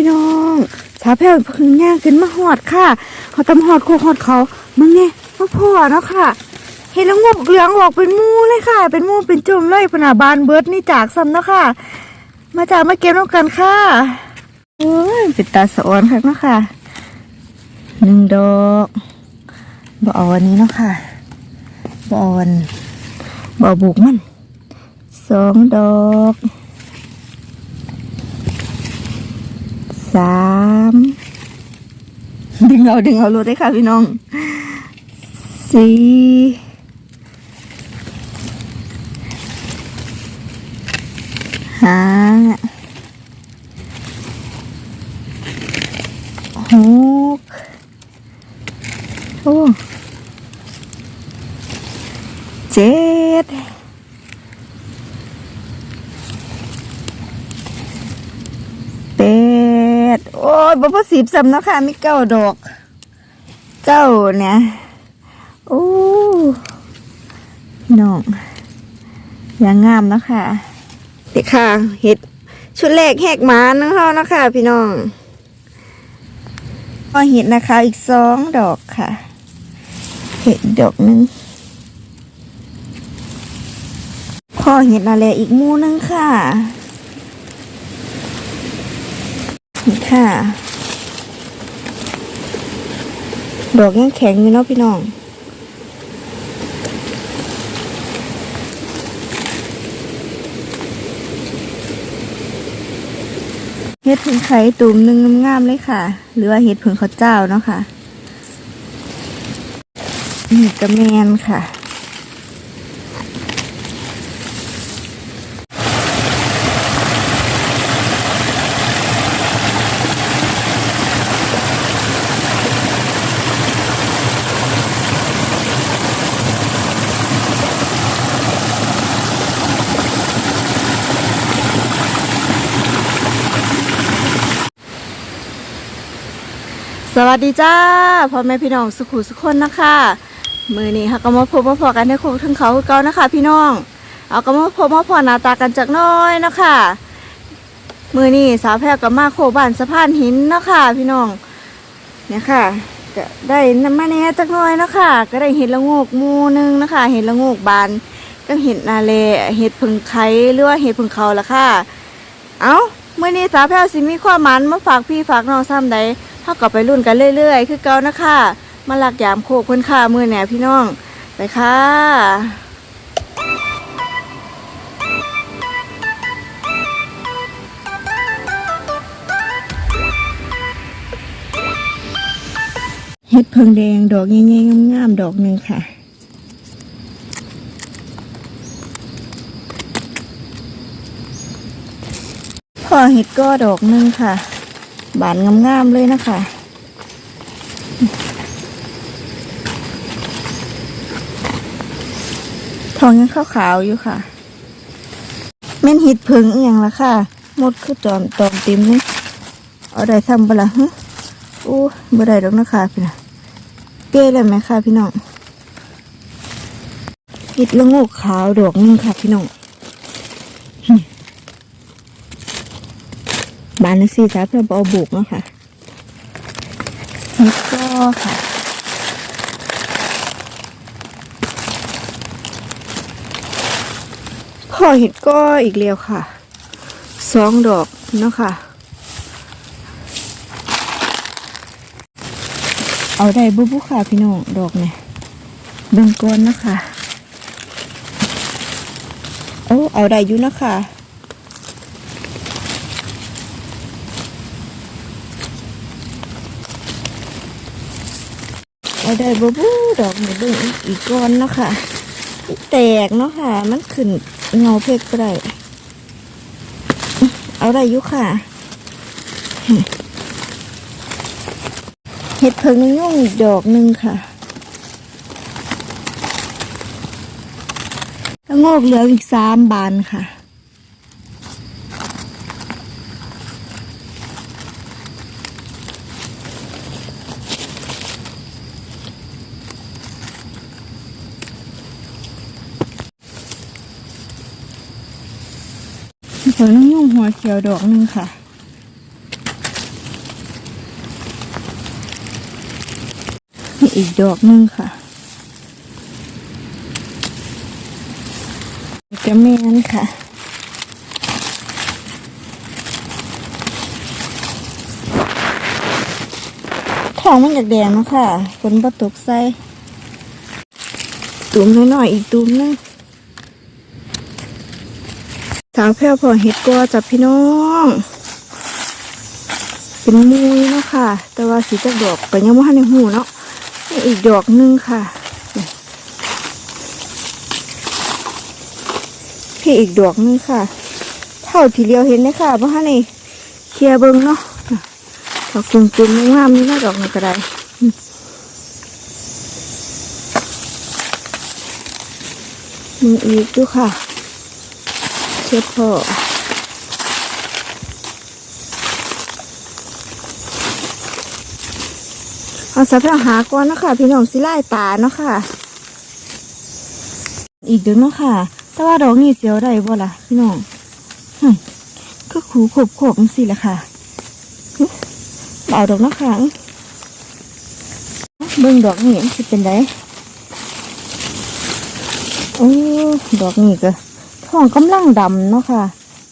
พี่น้องสาวแพ้วพึ่งย่างขึ้นมาหอดค่ะเขาตำหอดโคหอดเขามึงเนี่ยมาพ่อเนาะค่ะ เห็นแล้วงบเหลืองออกเป็นมูเลยค่ะ เป็นมูเป็นจุ่มเลยพนาบานเบิร์ดนี่จากซ้ำเนาะค่ะ มาจากมาเก็บน้ำกันค่ะโอ้ยเป็นตาสะออนค่ะเนาะค่ะหนึ่งดอกบ่ออันนี้เนาะค่ะบ่ออนบ่อบุกมันสองดอก สามดึงเอาดึงเอารู้ได้ค่ะพี่น้องสี่ห้าหกโอ้เจ็ด เป็ดโอ้ย บ่พอสิบสำเนาะค่ะมีเก้าดอกเก้าเนี่ยโอ้พี่น้องอย่างงามเนาะค่ะเด็กค่ะเห็ดชุดแรกแหกหมาเนาะเนาะค่ะ พี่น้องพอเห็ดนะคะ อีกสองดอกค่ะ เห็ดดอกหนึงพอเห็ดอะไรอีกหมูหนึงค่ะนี่ค่ะ ดอกยังแข็งอยู่เนาะพี่น้อง เห็ดผึ่งไข่ตุ่มหนึ่งงามเลยค่ะ หรือว่าเห็ดผึ่งข้าวเจ้าเนาะค่ะนี่กระแมนค่ะ สวัสดีจ้าพ่อแม่พี่น้องสุขุสุขคนนะคะมือนี้ค่ะก็มาพบมาพอกันในโคกถึงเขาเก่านะคะ พี่น้องเอาก็มาพบมาพอหน้าตากันจากน้อยนะคะมือนี้สาวแพรกับมาโคบ้านสะพานหินนะคะพี่น้องเนี่ยค่ะก็ได้น้ำมาแน่จักน้อยนะคะก็ได้เห็ดละโงกมูหนึงนะคะ เห็ดละโงกบานก็เห็ดนาเลเห็ดผึ่งไข่หรือว่าเห็ดผึ่งเขาละค่ะ เอาเมื่อนี้สาวแพรสิมีความหมันมาฝากพี่ฝากน้องซ้ำใด เท่ากับไปรุ่นกันเรื่อยๆ คือเก่านะคะมาหลักยามโคกเพิ่นค่ะมือแหน่พี่น้อง ไปค่ะเห็ดเพิงแดงดอกใหญ่ๆงามๆดอกหนึ่งค่ะพอเห็ดก็ดอกหนึ่งค่ะ บานงามๆเลยนะคะทองยังขาวๆอยู่ค่ะแม่นห็ดผึ่งอย่างละค่ะหมดคือจอมตอมต็มเลยเอาได้ทำปะละฮะอู้บ่ได้ดอกนะคะพี่นะเปี้ยเลยไหมค่ะพี่น้องห็ดละงกขาวดอกหนึงค่ะพี่น้องานสี่สาเพื่อบเอาบุกเนาะค่ะนี่ก็ค่ะพอเห็ดก็อีกเรียวค่ะสองดอกเนาะค่ะ เอาได้บุบุค่ะพี่น้องดอกเนี่ยเบิ่งก้อนนะคะโอ้เอาได้อยู่นะคะ เอาได้บูบูดอกหมูเบิ่งอีกก้อนเนาะค่ะแตกเนาะค่ะ มันขึ้นเงาเพกไปได้เอาได้ยุค่ะเห็ดเพิงยุ่งอีกดอกหนึ่งค่ะงอกเหลืออีกสามบานค่ะ ผลน้องยุ่งหัวเขียวดอกหนึ่งค่ะมีอีกดอกหนึ่งค่ะกระเมนค่ะท้องมันอยากแดงเนาะค่ะฝนบ่ตกใส่ตูมน้อยๆอีกตูมนึง สาวแพรวพอเห็ดกัวจับพี่น้อง เป็นมุยเนาะค่ะ แต่ว่าสีจากดอกก็ยังไม่ทันในหูเนาะนี่อีกดอกหนึงค่ะ พี่อีกดอกหนึงค่ะ เท่าทีเดียวเห็นเลยค่ะเพราะฮันนี่เคลียเบิ้งเนาะดอกจุ่มๆงามนี่น่าดอกนี่ก็ได้อืมมีอีกดูค่ะ เช็ดพ่อเอาสับไปหาก่อนเนาะคะพี่น้องสิไล่ตาเนาะค่ะ อีกเดึงเนาะค่ะ แต่ว่าดอกนี้เสียวได้บ่ล่ะ พี่น้องก็ขูขบขบสิแหละค่ะเอาดอกเนาะค่ะเบิ่งดอกนี้มันสิเป็นไดโอ้ดอกนี้ก็ ท้องกำลังดำเนาะค่ะ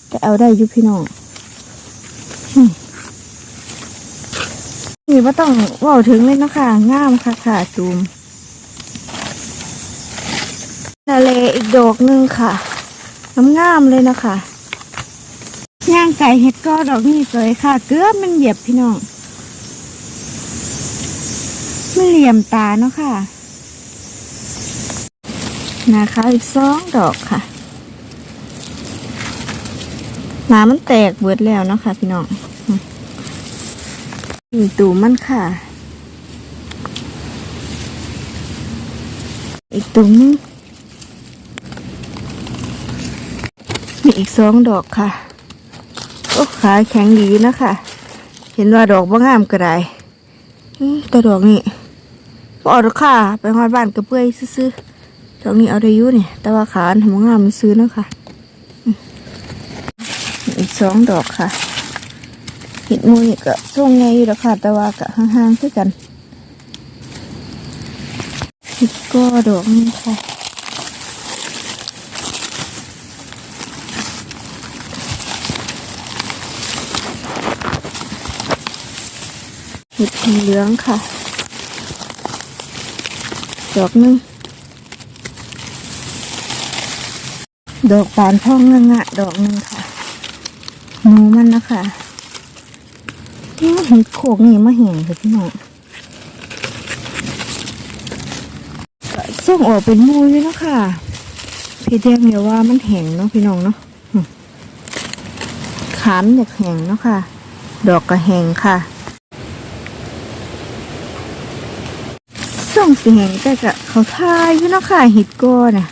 แต่เอาได้ยู่พี่น้องนี่ว่าต้องว่าถึงเลยเนาะค่ะงามค่ะค่ะจูมทะเลอีกดอกหนึ่งค่ะน้ำงามเลยนะคะย่างไก่เห็ดก็ดอกนี่สวยค่ะ เกลือมันเหยียบพี่น้องมันเหลี่ยมตาเนาะค่ะ นะคะอีกสองดอกค่ะ นามันแตกเบิดแล้วเนาะค่ะพี่น้องนี่ตูมันค่ะ อีกตุ่มนึงมีอีกสองดอกค่ะ โอ้ขาแข็งดีนะคะ เห็นว่าดอกบ่งามก็ได้อื้อแต่ดอกนี่บ่เอดอกค่ะ ไปฮอดบ้านกระเปื่อยซื้อดอกนี้เอาได้ยู่เนี่ย แต่ว่าขาอันทำงามมันซื้อนะคะ อีกสองดอกค่ะเห็ดมูนี่ก็ส่งไงอยู่แล้วค่ะ แต่ว่าก็ห่างๆคือกันเห็ดก็ดอกนี่ค่ะเห็ดเหลืองค่ะ ดอกหนึงดอกบานพ่องงะดอกหนึงค่ะ หนูมันนะคะนี่เห็นโขกนี่มาเห็นเลยพี่น้องส่งออกเป็นมูลเลยนะค่ะพี่เดียงเดี๋ยวว่ามันแห้งเนาะพี่น้องเนาะขามอยากแห้งเนาะค่ะ ดอกก็แห้งค่ะส่งสิแห้งแต่ก็เขาทายอยู่เนาะค่ะห็ดก้อน่ะ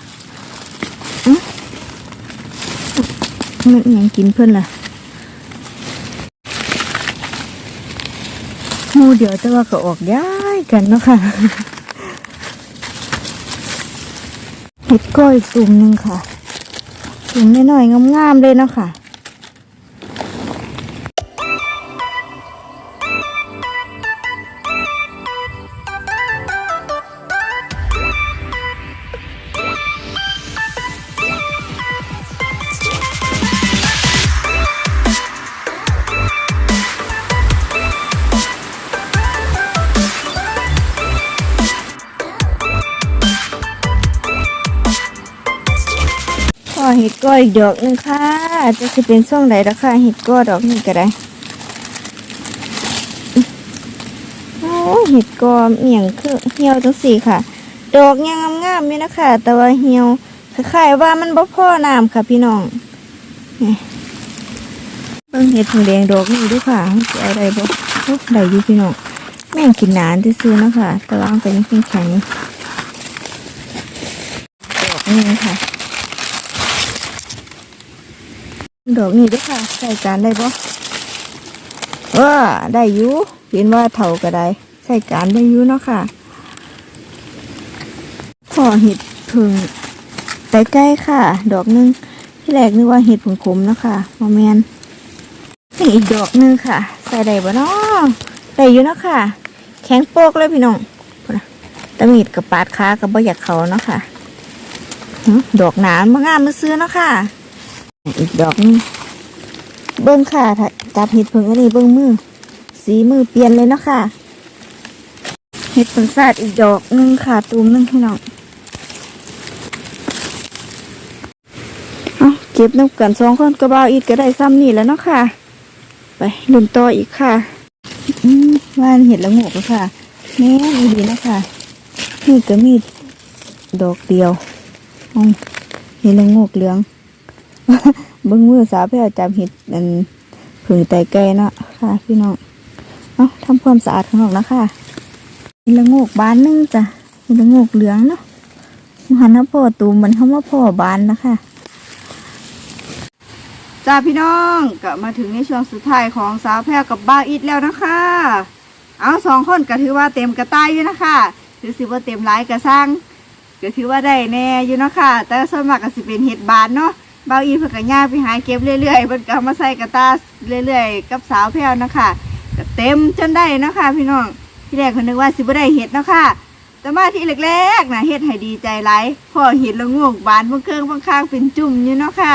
มันยังกินเพื่อนล่ะ มูเดียวแต่ว่าก็ออกย้ายกันเนาะค่ะเห็ดก้อยตุ่มหนึ่งค่ะตุ่มน้อยๆงามๆเลยเนาะค่ะ ห็ดก้อยอีกดอกหนึงค่ะจะสิเป็นช่วงไหนแล้วค่ะเห็ดก้อดอกนี้ก็ได้โอ้เห็ดกอเมียงคือเหี่ยวจังสี่ค่ะ ดอกยังงามๆอยู่นะคะแต่ว่าเหี่ยวคล้ายๆว่ามันบ่พอน้ำค่ะ พี่น้องนี่เบิ่งเห็ดผงแดงดอกนี้ดูค่ะมันสิเอาได้บ่โอ้ได้อยู่พี่น้องแม่งกินหนานซื่อนะค่ะแต่ว่ามันก็ยังแข็งๆอยู่ดอกนี้ค่ะ ดอกนี้ด้วยค่ะใส่การได้บ่ว่าได้ยูเห็นว่าเท่าก็ได้ใส่การได้ยูเนาะค่ะขอเห็ดผึ่งแต่ใกล้ค่ะ ดอกหนึงที่แรกนึกว่าเห็ดผงขมเนาะค่ะโมแมนนี่อีกดอกหนึงค่ะ ใส่ได้บ่เนาะได้อยู่เนาะค่ะ แข็งโปกเลยพี่น้องพุ่นะต่มีดกับปาดขากับบ่อยากเขาเนาะค่ะ ดอกหนานมางามมาซื้อเนาะค่ะ อีกดอกนึงเบิ้งค่ะจับเห็ดเพิ่งอันนี้เบิ้งมือ สีมือเปลี่ยนเลยเนาะค่ะ เห็ดผลซาดอีกดอกหนึงค่ะ ตูมหนึงพี่น้องเอาเก็บน้ำกันสองคนกระเบาอีกก็ได้ซ้ำนี่แล้วเนาะค่ะ ไปลุ่นต่ออีกค่ะว่านเห็ดละโงกค่ะแม่นอีดีนะค่ะนี่ก็มีดอกเดียวอืมเห็ดละโงกเหลือง เบิ้งมือสาวแพร่จำเห็ดอันผึ่งไตไก่เนาะค่ะ พี่น้องเอาทำความสะอาดข้างนอกนะค่ะเห็ดละงกบานนึงจ้ะเห็ดละงกเหลืองเนาะหันน้าพ่อตูมมันเข้ามาพ่อบานนะคะจ้าพี่น้องก็มาถึงในช่วงสุดท้ายของสาวแพร่กับบ้าอิดแล้วนะคะ เอาสองคนก็ถือว่าเต็มกระต่ายอยู่นะคะถือสิว่าเต็มหลายกระซังก็ถือว่าได้แน่อยู่นะค่ะแต่ส่วนมากก็สิเป็นเห็ดบานเนาะ เบาอีเพื่อกย่างไปหาเก็บเรื่อยๆมันก็เอามาใส่กระตาเรื่อยๆ กับสาวแพรวนะคะก็เต็มจนได้นะคะพี่น้องที่แรกคนนึกว่าสิบ่ได้เห็ดเนาะค่ะแต่มาที่แรกๆนะเฮ็ดให้ดีใจหลายพอเห็นล้วงวกบานบางเครื่องบางข้างเป็นจุ่มอยู่เนาะค่ะ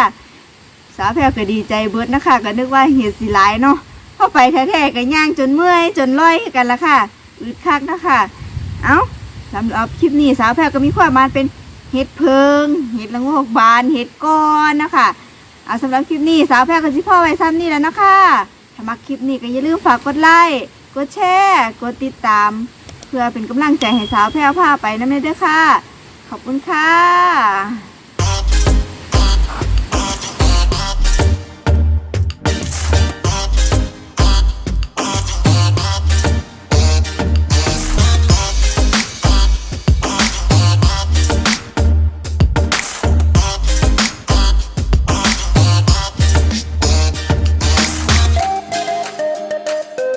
สาวแพรวก็ดีใจเบิดนะคะก็นึกว่าเห็ดสิหลายเนาะเข้าไปแท้ๆก็ย่างจนเมื่อยจนร้อยกันละค่ะอึดคักนะคะ เอาสำหรับคลิปนี้สาวแพรก็มีความมายเป็น เห็ดเพิงเห็ดละโงกบานเห็ดก้อนนะคะเอาสำหรับคลิปนี้สาวแพรก็สิพ่อไว้ซ้ำนี่แล้วนะคะถ้ามักคลิปนี้ก็อย่าลืมฝากกดไลค์กดแชร์กดติดตาม เพื่อเป็นกำลังใจให้สาวแพรวพาไปนั่นเองเด้อค่ะ ขอบคุณค่ะ